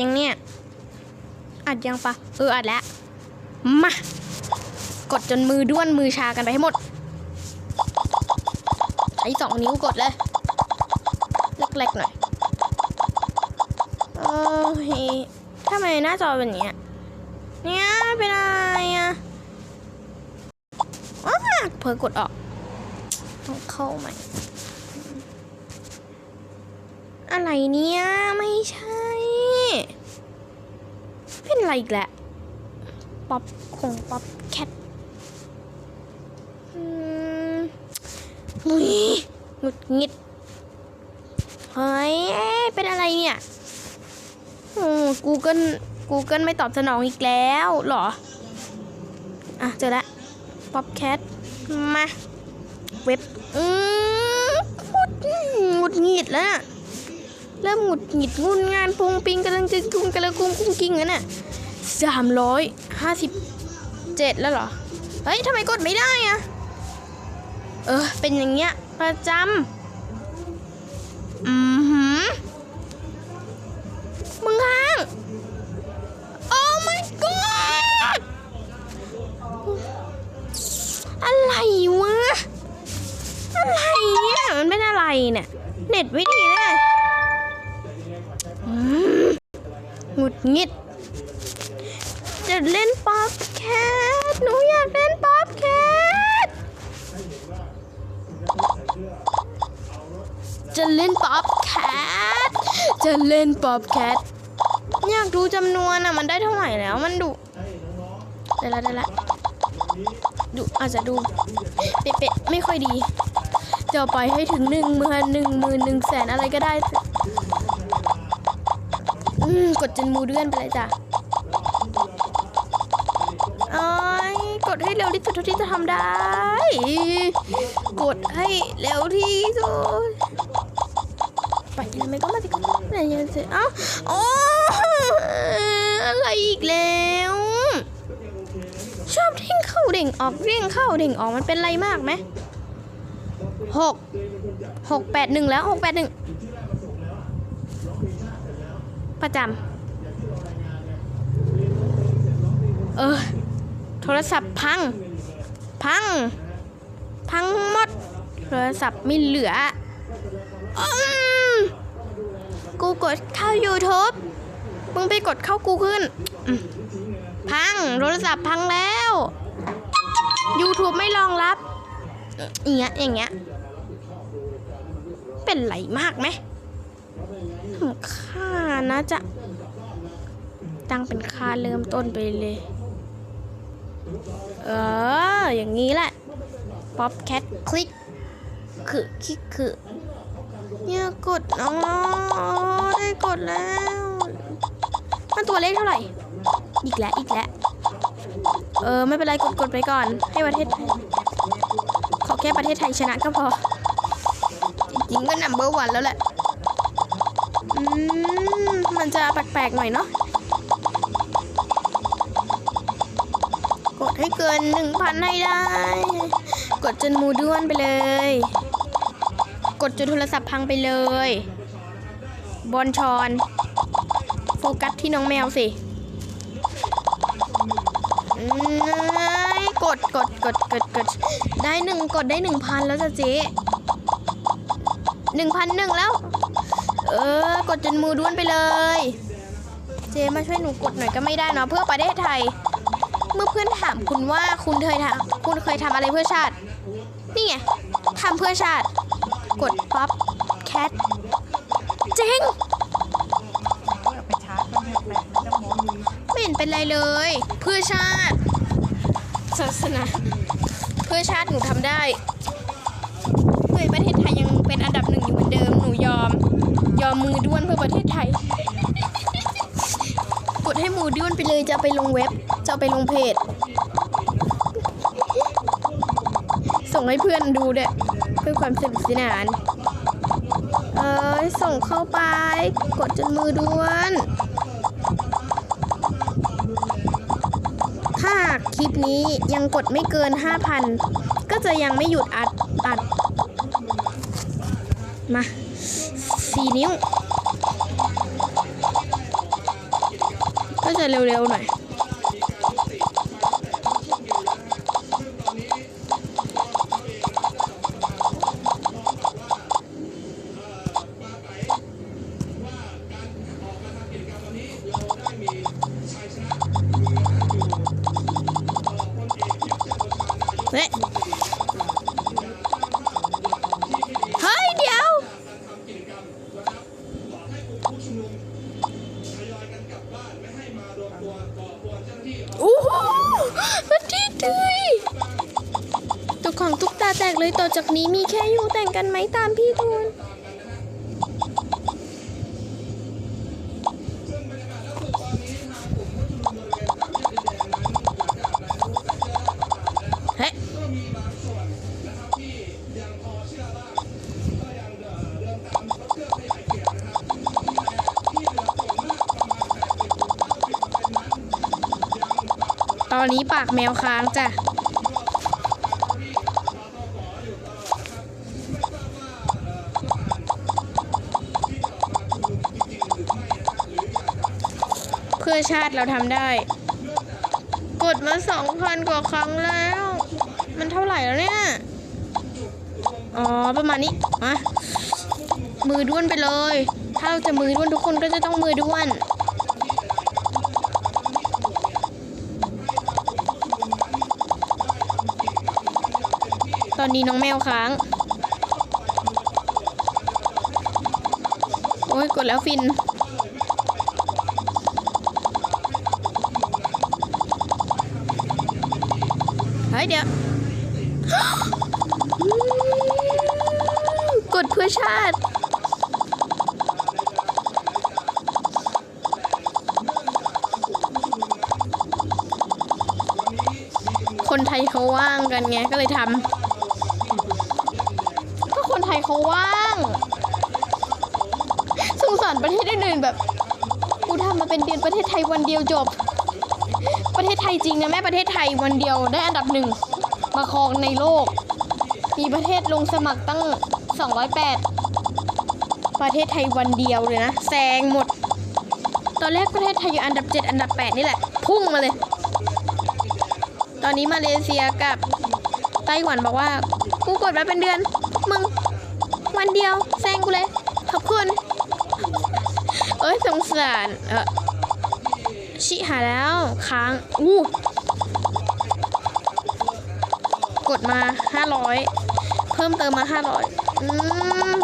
ยังเนี่ย อัดยังปะเอออัดแล้ว มา กดจนมือด้วนมือชากันไปให้หมด ใช้สองนิ้วกดเลยเล็กๆหน่อยโอ้ยทำไมหน้าจอเป็นอย่างเงี้ยเนี่ยเป็นอะไรอะอ้าเพิ่งกดออก ต้องเข้าใหม่ อะไรเนี่ย ไม่ใช่ อะไรอีกแหละ ป๊อปคงป๊อปแคทอืมหุยหงุดหงิด เฮ้ย เป็นอะไรเนี่ยอืม Google Google ไม่ตอบสนองอีกแล้วหรอ อะ เจอละป๊อปแคท มา เว็บ อืมหงุดหงุดหงิดแล้วนะเริ่มหงุดหงิดงุนงานปุงปิงกำลังจะกุ้งกำลังกุ้งกุ้งกิ้งแล้วน่ะ สามร้อยห้าสิบเจ็ดแล้วเหรอ เฮ้ยทำไมกดไม่ได้อะเออ เป็นอย่างเงี้ย ประจำอือหือมึงค้างโอ้ my god อะไรวะ อะไรเนี่ย มันเป็นอะไรเนี่ย เน็ตไม่ดีแน่อืมหงุดหงิด จะเล่นป๊อปแคทหนูอยากเล่นป๊อปแคทจะเล่นป๊อปแคทจะเล่นป๊อปแคทอยากดูจำนวนอะมันได้เท่าไหร่แล้วมันดุได้ละได้ละดูอาจจะดูเป๊ะๆไม่ค่อยดีจะไปให้ถึงหนึ่งหมื่นหนึ่งหมื่นหนึ่งแสนอะไรก็ได้ อืม กดจนมูเดือนไปเลยจ้ะเอ้ย กดให้เร็วที่สุดเท่าที่จะทำได้ กดให้เร็วที่สุดไปทำไมก็มาติดไหนยังจะเอ้าโอ้อะไรอีกแล้ว ชอบเด้งเข้าเด้งออกเด้งเข้าเด้งออกมันเป็นไรมากไหมหกหกแปดหนึ่งแล้วหกแปดหนึ่งประจำเออ ทรศัพท์พัง พัง พังหมด โทรศัพท์ไม่เหลืออกูกดเข้า YouTube มึงไปกดเข้ากูขึ้น พัง โทรศัพท์พังแล้ว YouTube ไม่รองรับอย่างเงี้ยอย่างเงี้ย เป็นไรมากไหมค่านะจะตั้งเป็นค่าเริ่มต้นไปเลย เออ อย่างนี้แหละ ป๊อปแคทคลิกคือคลิกคือเนี่ยกดอ๋อได้กดแล้ว มันตัวเลขเท่าไหร่ อีกแล้ว อีกแล้ว เออ ไม่เป็นไร กดกดไปก่อน ให้ประเทศไทย ขอแค่ประเทศไทยชนะก็พอ จริงก็นัมเบอร์วันแล้วแหละ อืม มันจะแปลกๆหน่อยเนาะ กด ให้เกินหนึ่งพันให้ได้ กดจนมูด้วนไปเลย กดจนโทรศัพท์พังไปเลย บอลชอน โฟกัสที่น้องแมวสิกดกดกดกดกดได้หนึ่งกดได้หนึ่งพันแล้วจ้ะเจ๊หนึ่งพันหนึ่งแล้ว เออ กดจนมือด้วนไปเลย เจ๊มาช่วยหนูกดหน่อยก็ไม่ได้เนาะเพื่อประเทศไทย เมื่อเพื่อนถามคุณว่าคุณเคยทำคุณเคยทำอะไรเพื่อชาติ นี่ไงทำเพื่อชาติ กดป๊อปแคทเจ๊งไปชาร์จก็ไม่แปลกไม่ต้องไม่เห็นเป็นไรเลย เพื่อชาติศาสนาเพื่อชาติหนูทำได้เพื่อประเทศไทยยังเป็นอันดับหนึ่งอยู่เหมือนเดิมหนูยอม ยอมมือด้วนเพื่อประเทศไทย ดให้มือด้วนไปเลยจะไปลงเว็บ จะไปลงเพจ ส่งให้เพื่อนดูด้วยเพื่อความสนุกสนาน เอ้ยส่งเข้าไป กดจนมือด้วนถ้าคลิปนี้ยังกดไม่เกิน 5,000 ก็จะยังไม่หยุดอัดอัด มา 4 นิ้ว ก็จะเร็วๆหน่อย อจากนี้มีแค่อยู่แต่งกันไหมตามพี่ทูนเฮ้ยตอนนี้ปากแมวค้างจ้ะ พื่อชาติเราทำได้ กดมาสองพันกว่าครั้งแล้ว มันเท่าไหร่แล้วเนี่ย อ๋อ ประมาณนี้มามือด้วนไปเลย ถ้าเราจะมือด้วนทุกคนก็จะต้องมือด้วนตอนนี้น้องแมวค้าง โอ้ยกดแล้วฟิน ฮ้ยเดี๋ยว กดเพื่อชาติ คนไทยเขาว่างกันไงก็เลยทำก็คนไทยเขาว่าง สงสารประเทศอื่นๆแบบ กูทำมาเป็นเดือนประเทศไทยวันเดียวจบ ประเทศไทยจริงนะแม่ประเทศไทยวันเดียวได้อันดับหนึ่งมาครองในโลก มีประเทศลงสมัครตั้ง 208 ประเทศไทยวันเดียวเลยนะแซงหมด ตอนแรกประเทศไทยอยู่อันดับ 7 อันดับ 8 นี่แหละ พุ่งมาเลย ตอนนี้มาเลเซียกับไต้หวันบอกว่า กูกดมาเป็นเดือน มึง วันเดียวแซงกูเลย ขอบคุณ เอ้ยสงสารเออ ชิหาแล้วค้างอู้กดมา 500 เพิ่มเติมมา 500 อืม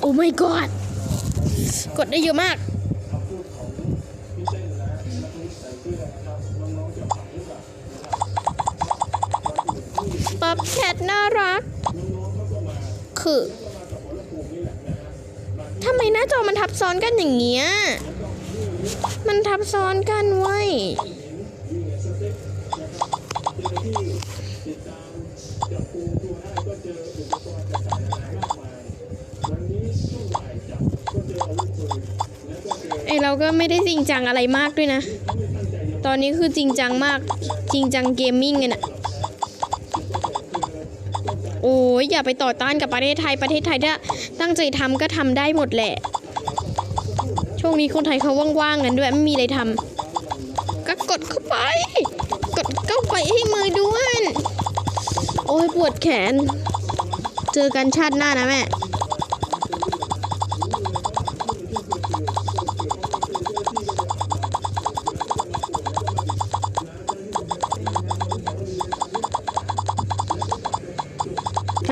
โอ้ my god กดได้เยอะมาก ป๊อบแคทน่ารัก คือ ทำไมหน้าจอมันทับซ้อนกันอย่างเงี้ย มันทับซ้อนกันเว้ยไอเราก็ไม่ได้จริงจังอะไรมากด้วยนะ ตอนนี้คือจริงจังมาก จริงจังเกมมิ่งเลยนะ โอ้ยอย่าไปต่อต้านกับประเทศไทยประเทศไทยถ้าตั้งใจทำก็ทำได้หมดแหละ ช่วงนี้คนไทยเขาว่างๆกันด้วยไม่มีอะไรทำก็กดเข้าไป กดเข้าไปให้มือด้วย โอ้ยปวดแขน เจอกันชาติหน้านะแม่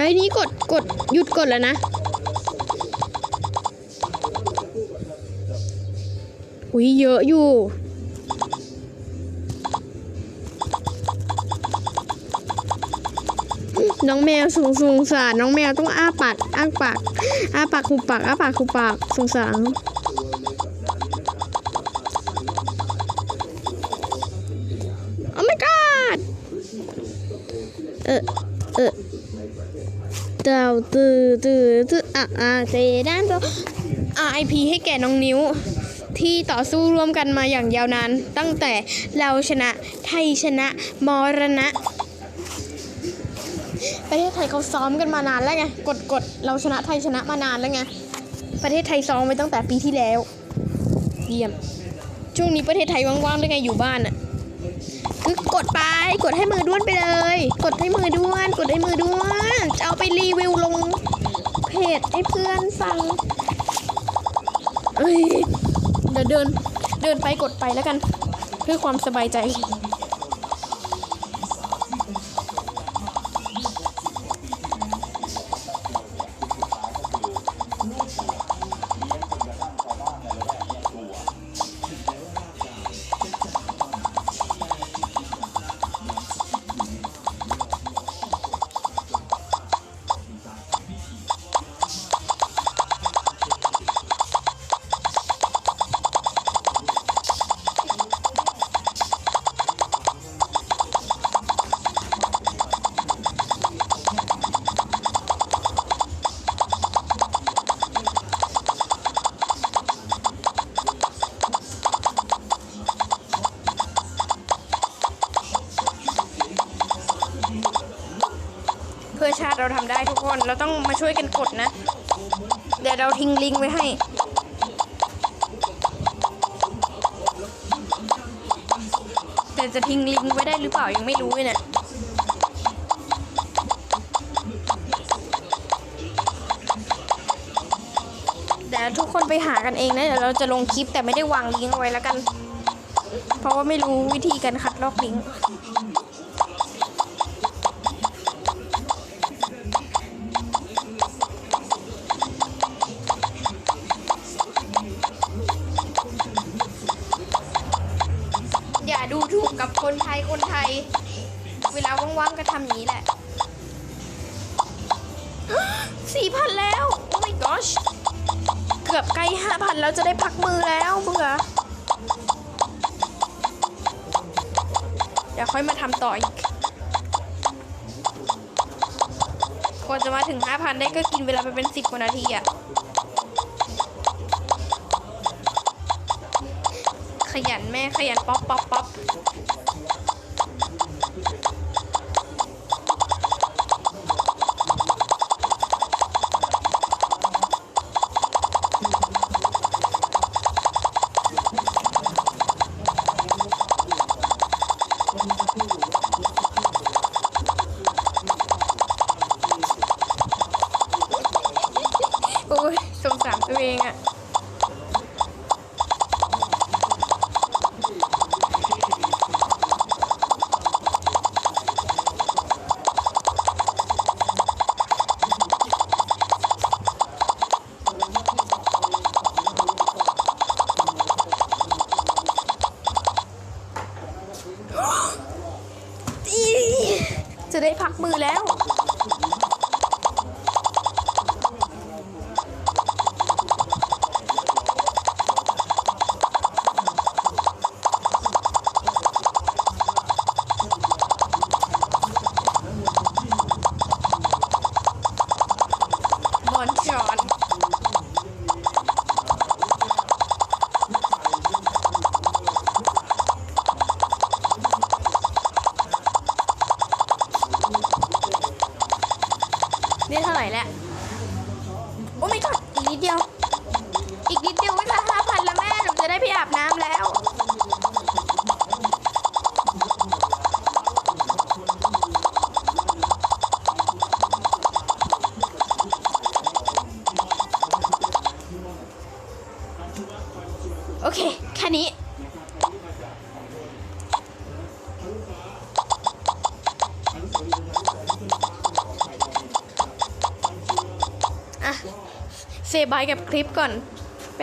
เฮ้นี่กดกดหยุดกดแล้วนะ อุ้ยเยอะอยู่ น้องแมวสงสงสารน้องแมวต้องอ้าปากอ้าปากอ้าปากคุปากอ้าปากคุปากสงสารโอ้ my god เออเออ เจ้าตือตือตืออะอะเจด้านตัว RIP ให้แก่น้องนิ้ว ที่ต่อสู้ร่วมกันมาอย่างยาวนาน ตั้งแต่เราชนะไทยชนะมรณะประเทศไทยเขาซ้อมกันมานานแล้วไงกดกดเราชนะไทยชนะมานานแล้วไงประเทศไทยซ้อมไว้ตั้งแต่ปีที่แล้ว เยี่ยม ช่วงนี้ประเทศไทยว่างๆด้วยไงอยู่บ้านอะ กดไป กดให้มือด้วนไปเลย กดให้มือด้วน กดให้มือด้วนจะเอาไปรีวิวลงเพจให้เพื่อนฟังเอ้ยเดี๋ยวเดินเดินไปกดไปแล้วกัน เพื่อความสบายใจ พื่อชาติเราทำได้ทุกคน เราต้องมาช่วยกันกดนะ เดี๋ยวเราทิ้งลิงก์ไว้ให้ แต่จะทิ้งลิงก์ไว้ได้หรือเปล่ายังไม่รู้เลยเนี่ยเดี๋ยวทุกคนไปหากันเองนะเดี๋ยวเราจะลงคลิปแต่ไม่ได้วางลิงก์เอาไว้แล้วกัน เพราะว่าไม่รู้วิธีการคัดลอกลิงก์ อย่าดูถู กับคนไทยคนไทย เวลาว่างๆก็ทำอย่างนี้แหละสี่พันแล้ว โอ้ my gosh เกือบใกล้ห้าพันแล้วจะได้พักมือแล้วเบื่อเดี๋ยวค่อยมาทำต่ออีกกว่าจะมาถึงห้าพันได้ก็กินเวลาไปเป็นสิบกว่านาทีอะขยันแม่ขยันป๊อปป๊อปป๊อป บายกับคลิปก่อน